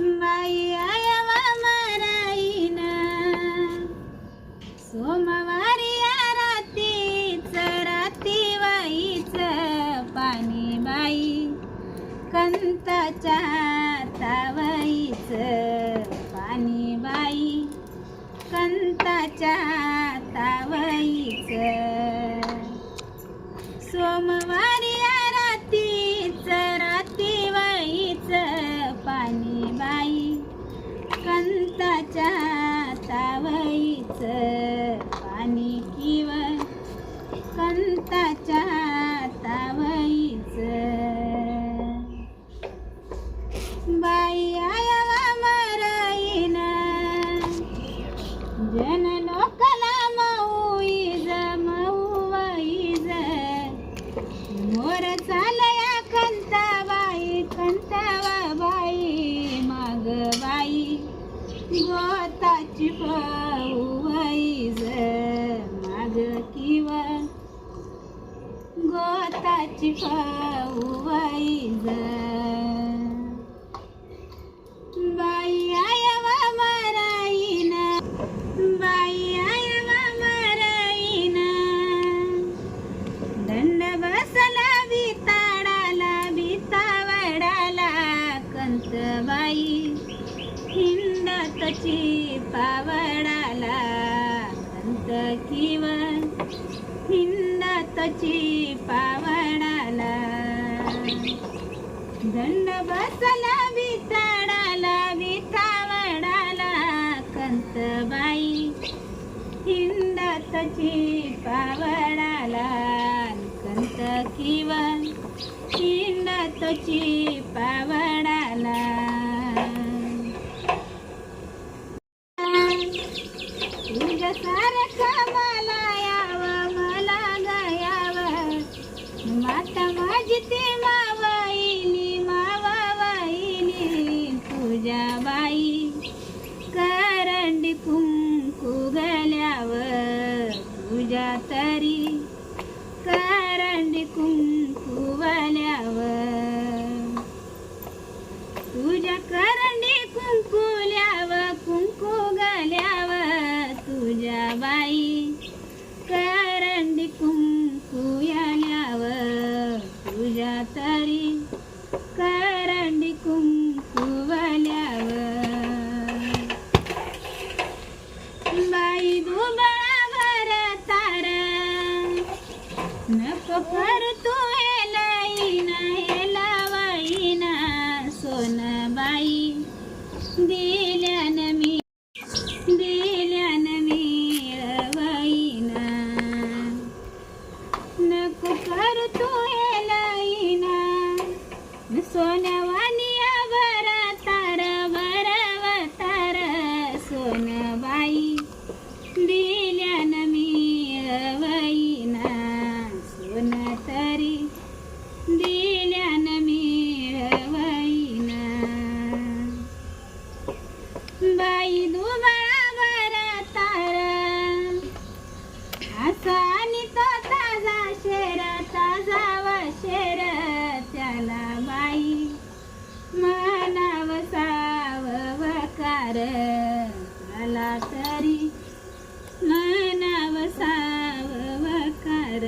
बाई आयावा माराईना सोमवारी रातीच राती वाईच पाणी बाई. कंताच्या तावाईच पाणी बाई. कंताच्या तावाई पाणी किव कंताच्या तावईच. बाई आयवा मराईन जन लोकला मऊईज मऊईज मोर चालया कंताबाई कंतावा बाई माग बाई. गोताची पाऊ गोताची पाऊईज बाई आयवा माराईना बाई आयवा माराईना दंड बसला बिताडाला बितावडाला कंतबाई हिंडतची पावडाला कंत किंवा हिंडतची पावडाला दंड बसला बिताडाला बितावडाला कंतबाई. हिंडतची पावडाला कंत किव हिंडतची पावडाला तरी करंडी कुंकुवल्यावर. तुझ्या करंडी कुंकुल्याव कुंकू गल्याव तुझ्या बाई करंडी कुंकू याल्याव तुझ्या तरी करंडी कुंकू बाई दुबा नको कर तू हेलाईना हेलावाईना सोनबाई. दिल्यान मी दिल्यान मिळवाईना नको कर तू हेलाईना सोना तरी मनावसाव वकार